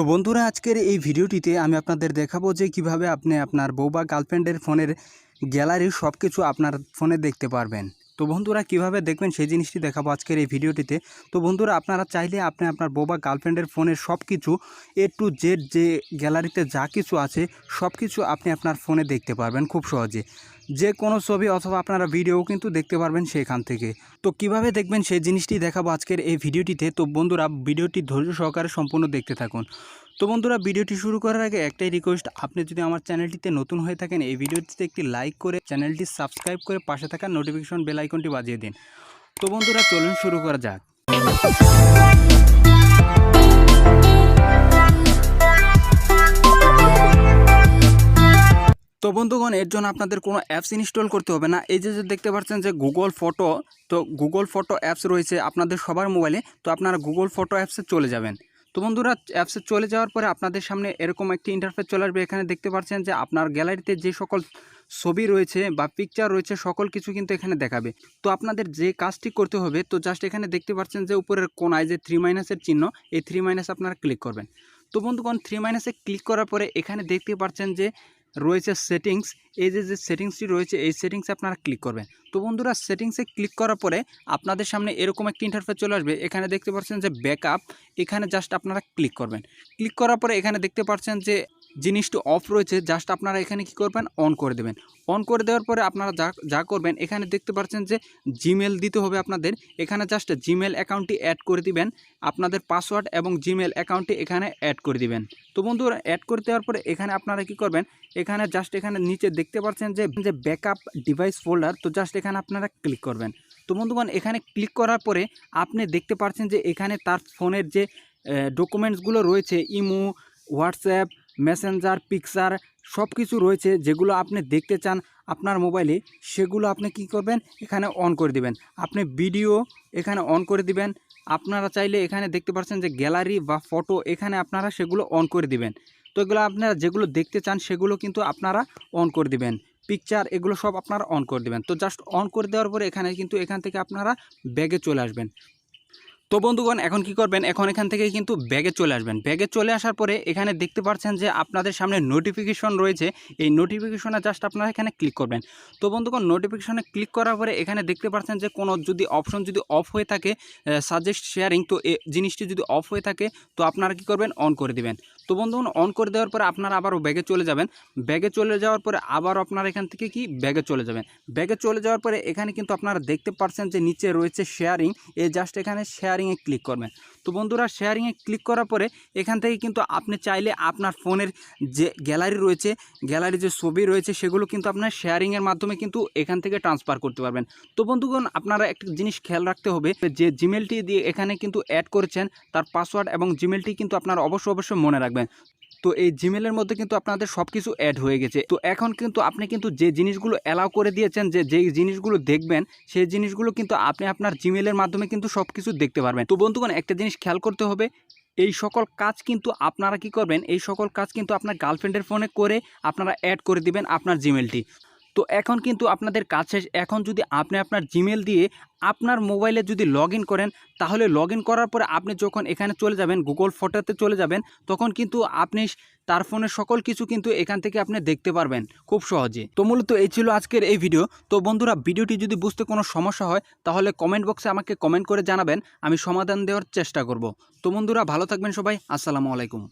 তো বন্ধুরা, আজকের এই ভিডিওটিতে আমি আপনাদের দেখাবো যে কীভাবে আপনি আপনার বউ বা গার্লফ্রেন্ডের ফোনের গ্যালারি সব কিছু আপনার ফোনে দেখতে পারবেন। তো বন্ধুরা কীভাবে দেখবেন সেই জিনিসটি দেখাবো আজকের এই ভিডিওটিতে। তো বন্ধুরা আপনারা চাইলে আপনি আপনার বোবা গার্লফ্রেন্ডের ফোনের সব কিছু এ টু জেড যে গ্যালারিতে যা কিছু আছে সব কিছু আপনি আপনার ফোনে দেখতে পারবেন খুব সহজে। যে কোনো ছবি অথবা আপনারা ভিডিও কিন্তু দেখতে পারবেন সেখান থেকে। তো কীভাবে দেখবেন সেই জিনিসটি দেখাবো আজকের এই ভিডিওটিতে? তো বন্ধুরা, ভিডিওটি ধৈর্য সহকারে সম্পূর্ণ দেখতে থাকুন। তো বন্ধুরা, ভিডিওটি শুরু করার আগে একটাই রিকোয়েস্ট আপনি যদি আমার চ্যানেলটিতে নতুন হয়ে থাকেন, এই ভিডিওটিতে একটি লাইক করে চ্যানেলটি সাবস্ক্রাইব করে পাশে থাকা নোটিফিকেশন বেল আইকনটি বাজিয়ে দিন। তো বন্ধুরা, চলুন শুরু করা যাক। তো বন্ধুগণ, এর জন্য আপনাদের কোনো অ্যাপস ইনস্টল করতে হবে না। এই যে দেখতে পাচ্ছেন যে গুগল ফটো তো গুগল ফটো অ্যাপস রয়েছে আপনাদের সবার মোবাইলে তো আপনারা গুগল ফটো অ্যাপসে চলে যাবেন। তো বন্ধুরা অ্যাপসে চলে যাওয়ার পরে আপনাদের সামনে এরকম একটি ইন্টারফেস চলে আসবে। এখানে দেখতে পাচ্ছেন যে আপনার গ্যালারিতে যে সকল ছবি রয়েছে বা পিকচার রয়েছে, সকল কিছু কিন্তু এখানে দেখাবে। তো আপনাদের যে কাজটি করতে হবে, তো জাস্ট এখানে দেখতে পাচ্ছেন যে উপরের কোনায় যে থ্রি মাইনাসের চিহ্ন, এই থ্রি মাইনাস আপনারা ক্লিক করবেন। তো বন্ধুগণ থ্রি মাইনাসে ক্লিক করার পরে এখানে দেখতে পাচ্ছেন যে রয়েছে সেটিংস এই যে যে সেটিংসটি রয়েছে, এই সেটিংসে আপনারা ক্লিক করবেন। তো বন্ধুরা সেটিংসে ক্লিক করার পরে আপনাদের সামনে এরকম একটি ইন্টারফেস চলে আসবে। এখানে দেখতে পাচ্ছেন যে ব্যাকআপ এখানে জাস্ট আপনারা ক্লিক করবেন। ক্লিক করার পরে এখানে দেখতে পাচ্ছেন যে জিনিসটি অফ রয়েছে জাস্ট আপনারা এখানে কি করবেন? অন করে দেবেন। অন করে দেওয়ার পরে আপনারা যা যা করবেন, এখানে দেখতে পাচ্ছেন যে জিমেল দিতে হবে আপনাদের। এখানে জাস্ট জিমেল অ্যাকাউন্টটি অ্যাড করে দিবেন। আপনাদের পাসওয়ার্ড এবং জিমেল অ্যাকাউন্টটি এখানে অ্যাড করে দিবেন। তো বন্ধুরা অ্যাড করে দেওয়ার পরে এখানে আপনারা কি করবেন? এখানে জাস্ট এখানে নিচে দেখতে পাচ্ছেন যে যে ব্যাকআপ ডিভাইস ফোল্ডার তো জাস্ট এখানে আপনারা ক্লিক করবেন। তো বন্ধুগণ, এখানে ক্লিক করার পরে আপনি দেখতে পাচ্ছেন যে এখানে তার ফোনের যে ডকুমেন্টসগুলো রয়েছে ইমো হোয়াটসঅ্যাপ মেসেঞ্জার পিকচার সব কিছু রয়েছে যেগুলো আপনি দেখতে চান আপনার মোবাইলে, সেগুলো আপনি কি করবেন? এখানে অন করে দিবেন। আপনি ভিডিও এখানে অন করে দিবেন। আপনারা চাইলে এখানে দেখতে পাচ্ছেন যে গ্যালারি বা ফটো এখানে আপনারা সেগুলো অন করে দিবেন। তো এগুলো আপনারা যেগুলো দেখতে চান সেগুলো কিন্তু আপনারা অন করে দিবেন। পিকচার এগুলো সব আপনারা অন করে দেবেন। তো জাস্ট অন করে দেওয়ার পরে এখানে কিন্তু এখান থেকে আপনারা ব্যাগে চলে আসবেন। তো বন্ধুগণ, এখন কি করবেন? এখন এখান থেকে কিন্তু ব্যাগে চলে আসবেন। ব্যাগে চলে আসার পরে এখানে দেখতে পাচ্ছেন যে আপনাদের সামনে নোটিফিকেশন রয়েছে। এই নোটিফিকেশনে জাস্ট আপনারা এখানে ক্লিক করবেন। তো বন্ধুগণ নোটিফিকেশনে ক্লিক করার পরে এখানে দেখতে পাচ্ছেন যে কোনো যদি অপশন যদি অফ হয়ে থাকে সাজেস্ট শেয়ারিং তো এ জিনিসটি যদি অফ হয়ে থাকে, তো আপনারা কি করবেন? অন করে দিবেন। তো বন্ধুগণ অন করে দেওয়ার পরে আপনারা আবারও ব্যাগে চলে যাবেন। ব্যাগে চলে যাওয়ার পরে আবার আপনারা এখান থেকে কি? ব্যাগে চলে যাবেন। ব্যাগে চলে যাওয়ার পরে এখানে কিন্তু আপনারা দেখতে পাচ্ছেন যে নিচে রয়েছে শেয়ারিং এই জাস্ট এখানে শেয়ারিংয়ে ক্লিক করবেন। তো বন্ধুরা শেয়ারিংয়ে ক্লিক করার পরে এখান থেকে কিন্তু আপনি চাইলে আপনার ফোনের যে গ্যালারি রয়েছে গ্যালারি যে ছবি রয়েছে, সেগুলো কিন্তু আপনার শেয়ারিংয়ের মাধ্যমে কিন্তু এখান থেকে ট্রান্সফার করতে পারবেন। তো বন্ধুগণ, আপনারা একটা জিনিস খেয়াল রাখতে হবে যে জিমেলটি দিয়ে এখানে কিন্তু অ্যাড করেছেন, তার পাসওয়ার্ড এবং জিমেলটি কিন্তু আপনারা অবশ্যই অবশ্যই মনে রাখবেন। তো এই জিমেলের মধ্যে কিন্তু আপনাদের সব কিছু অ্যাড হয়ে গেছে। তো এখন কিন্তু আপনি কিন্তু যে জিনিসগুলো অ্যালাউ করে দিয়েছেন, যে যেই জিনিসগুলো দেখবেন, সেই জিনিসগুলো কিন্তু আপনি আপনার জিমেলের মাধ্যমে কিন্তু সব কিছু দেখতে পারবেন। তো বন্ধুগণ, একটা জিনিস খেয়াল করতে হবে, এই সকল কাজ কিন্তু আপনারা কি করবেন, এই সকল কাজ কিন্তু আপনার গার্লফ্রেন্ডের ফোনে করে আপনারা অ্যাড করে দিবেন আপনার জিমেলটি তো এখন কিন্তু আপনাদের কাজ শেষ এখন যদি আপনি আপনার জিমেল দিয়ে আপনার মোবাইলে যদি লগ করেন, তাহলে লগ করার পরে আপনি যখন এখানে চলে যাবেন গুগল ফটোতে চলে যাবেন, তখন কিন্তু আপনি তার ফোনের সকল কিছু কিন্তু এখান থেকে আপনি দেখতে পারবেন খুব সহজে। তো মূলত এই ছিল আজকের এই ভিডিও তো বন্ধুরা ভিডিওটি যদি বুঝতে কোনো সমস্যা হয়, তাহলে কমেন্ট বক্সে আমাকে কমেন্ট করে জানাবেন, আমি সমাধান দেওয়ার চেষ্টা করব। তো বন্ধুরা, ভালো থাকবেন সবাই, আসসালামু আলাইকুম।